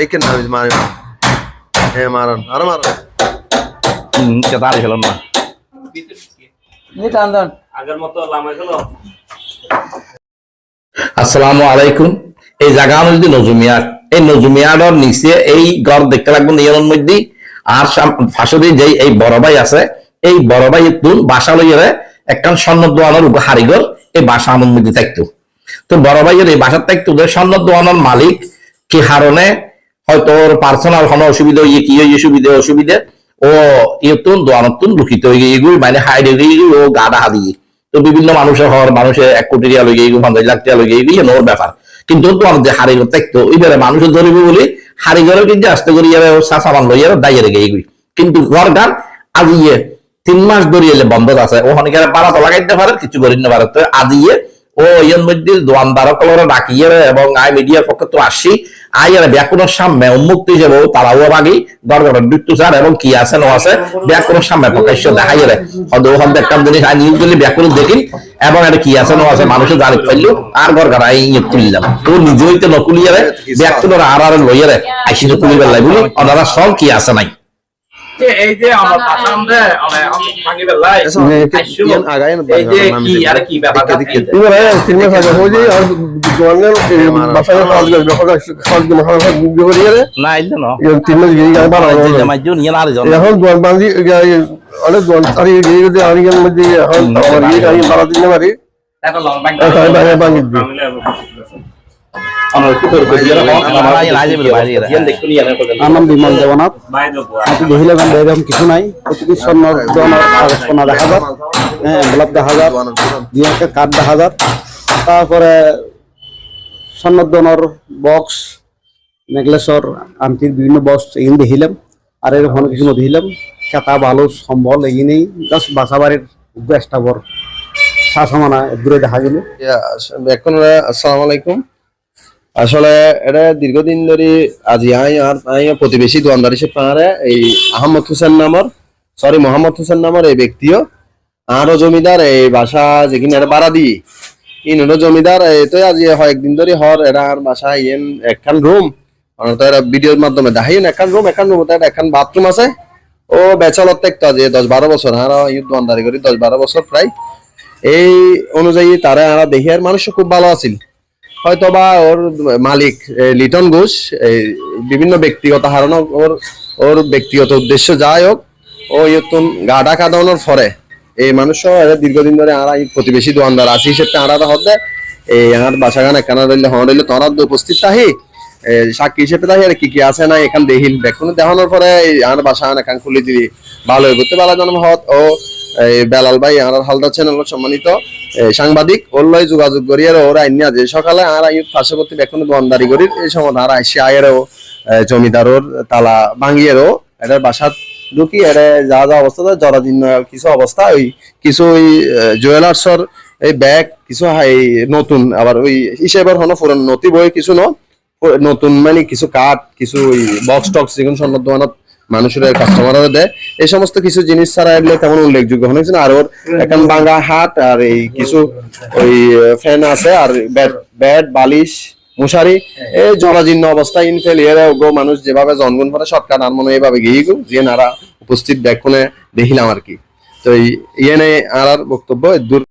এইখান আমি মারি হ্যাঁ আসসালামু আলাইকুম। এই জায়গা হলো যদি নজুমিয়ার এই নজুমিয়ার নিচে এই ঘর দেখতে লাগবে নিয়মের মধ্যে আর ফাঁসদি যে এই বড় ভাই আছে এই বড় ভাই তুন বাসা লইয়ারে একখান স্বর্ণ দোয়ানোর উপর হারিগর এই বাসা আমার মধ্যে থাকতো। তো বড় ভাইয়ের এই বাসার থাকতো স্বর্ণ দোয়ানোর মালিক কি হারণে হয়তো ওর পার্সোনাল কোনো অসুবিধা হইয়ে কি হইয়ে সুবিধে, অসুবিধে, ও ইয়তুন দোয়ানতুন লুকিত হয়ে গিয়ে এগুলি মানে হাইডে গিয়ে ও গা ডাহা তো বিভিন্ন মানুষের হওয়ার মানুষের এক কোটি টিয়া লগে এগুলো পঞ্চাশ লাখ টিয়া লগে এগুলো নোর ব্যাপার। কিন্তু তো আমাদের হারিগর থাকতো ওইবারে মানুষের ধরিব বলি হারিগরের কিন্তু আস্তে করে ইয়ারে সাসামান লইয়া দাইয়ে রেখে এগুলি কিন্তু ঘর গান আজ ইয়ে তিন মাস ধরে বন্ধ আছে ওখানে পাড়া তো লাগাইতে পারে, কিছু করি না পারে। তো আজ ইয়ে ও ইয়ের মধ্যে দোয়ানদার কলরে ডাকিয়ে এবং আই মিডিয়ার পক্ষে তো আসি আই আর ব্যাকুণের সামনে উন্মুক্ত যাব, তারাও বাগি দরকার মৃত্যু স্যার এবং কি আছে, ন আছে, ব্যাকুণের সামনে প্রকাশ্য দেখাই রে হয়তো ওখান একটা জিনিস আই নিউজ গুলি ব্যাকুণ দেখি এবং এটা কি আছে, ন আছে মানুষের জানি ফেলল, আর ঘর আই ইয়ে তুললাম তো নিজে হইতে নকুলিয়ে রে ব্যাকুণের আর আর লইয়া রে আইসি নকুলি কুলিবার বলি ওনারা সব কি আছে নাই। এই যে আমার পাশে আমরা ভাঙি বেলাই আগায় না এই যে কি আর কি ব্যাপার এবারে তিন মাস আগে হয়ে যায় আর জোয়ানের বাসায় কাজ করে যখন কাজ করে গুগল করিয়ে রে না ইল্লে ন। তিন মাস গিয়ে গায়ে বাড়া হলো জামাই জন ইয়ে না জন এখন জোয়ান বান্ধি অনেক জোয়ান তারি গিয়ে গিয়ে আনিকের মধ্যে এখন আমার গিয়ে গাড়ি বাড়া দিতে পারি এখন লং ব্যাংক বাঙি দিই আমার বিমল দেবনাথ। গান এরকম কিছু নাই। প্রতিটি সোনা দেখা হ্যাঁ গোলাপ দেখা কাঠ দেখা যায় তারপরে স্বর্ণ দোয়ানোর বক্স নেকলেসর আংটির বিভিন্ন বক্স এগিয়ে দেখিলাম। আর এরকম কিছু দেখিলাম খেতা বালু সম্বল এগিয়ে জাস্ট বাসা বাড়ির গ্যাসটা বর শাসমানা দূরে দেখা গেল। এখন আসসালামু আলাইকুম। আসলে এটা দীর্ঘদিন ধরে আজি আই আর প্রতিবেশী দোয়ানদার হিসেবে পারে এই আহমদ হোসেন নামর সরি মোহাম্মদ হোসেন নামর এই ব্যক্তিও আরও জমিদার এই বাসা যেখানে এটা বাড়া দি ইনরো জমিদার তো আজি হয় একদিন ধরে হর, এরা আর বাসা ইয়েন একখান রুম তো এরা ভিডিওর মাধ্যমে দেখাইন একখান রুম একখান রুম তার একখান বাথরুম আছে। ও বেচালত একটা যে দশ বারো বছর আর ইউথ দোয়ানদারি করি দশ বারো বছর প্রায়। এই অনুযায়ী তারা আরা দেখি আর মানুষ খুব ভালো আছিল। হয়তো বা ওর মালিক লিটন ঘোষ বিভিন্ন ব্যক্তিগত হারানো ওর ওর ব্যক্তিগত উদ্দেশ্য যাই হোক, ও ইয়তুন গাডা কাদানোর পরে এই মানুষ দীর্ঘদিন ধরে আরা প্রতিবেশী দোয়ানদার আছি হিসেবে আরা হতে এই আমার বাসাগান এখানে রইলে হন রইলে তোরা উপস্থিত তাহি। সাক্ষী হিসেবে তাহি, আর কি কি আছে না এখান দেখিল দেখুন, দেখানোর পরে আমার বাসাগান এখান খুলে দিবি ভালো হইব, তো বেলা জন্ম হত ও এই বেলাল ভাই আমার হালদার চ্যানেল সম্মানিত সাংবাদিক ওর লয় যোগাযোগ করি আর ওরা আইনি আজ সকালে আর আইয়ুত পার্শ্ববর্তী এখন দোয়ানদারি করি, এই সময় আর আইসি আয়েরও জমিদারর তালা ভাঙিয়েরও এটার বাসাত ঢুকি, এরে যা যা অবস্থা জরাজীর্ণ কিছু অবস্থা, ওই কিছু ওই জুয়েলার্সর এই ব্যাগ কিছু এই নতুন, আবার ওই হিসেবের হনো পুরন নতি বই, কিছু ন, নতুন মানে কিছু কাঠ, কিছু ওই বক্স টক্স যেগুলো স্বর্ণ দোকানত মানুষের কাস্টমাররা দেয়। এই সমস্ত কিছু জিনিস ছাড়া এগুলো তেমন উল্লেখযোগ্য গেছে আর ওর এখন বাঙ্গা হাট আর এই কিছু ওই ফ্যান আছে আর ব্যাট ব্যাট, বালিশ, মশারি, এই জরাজীর্ণ অবস্থা ইনফেল এরা গো মানুষ যেভাবে জন্মগ্রহণ করে সরকার আর মনে এইভাবে গিয়ে গো, যে নারা উপস্থিত দেখুনে দেখিলাম আর কি। তো ইয়ে নেই আর বক্তব্য দূর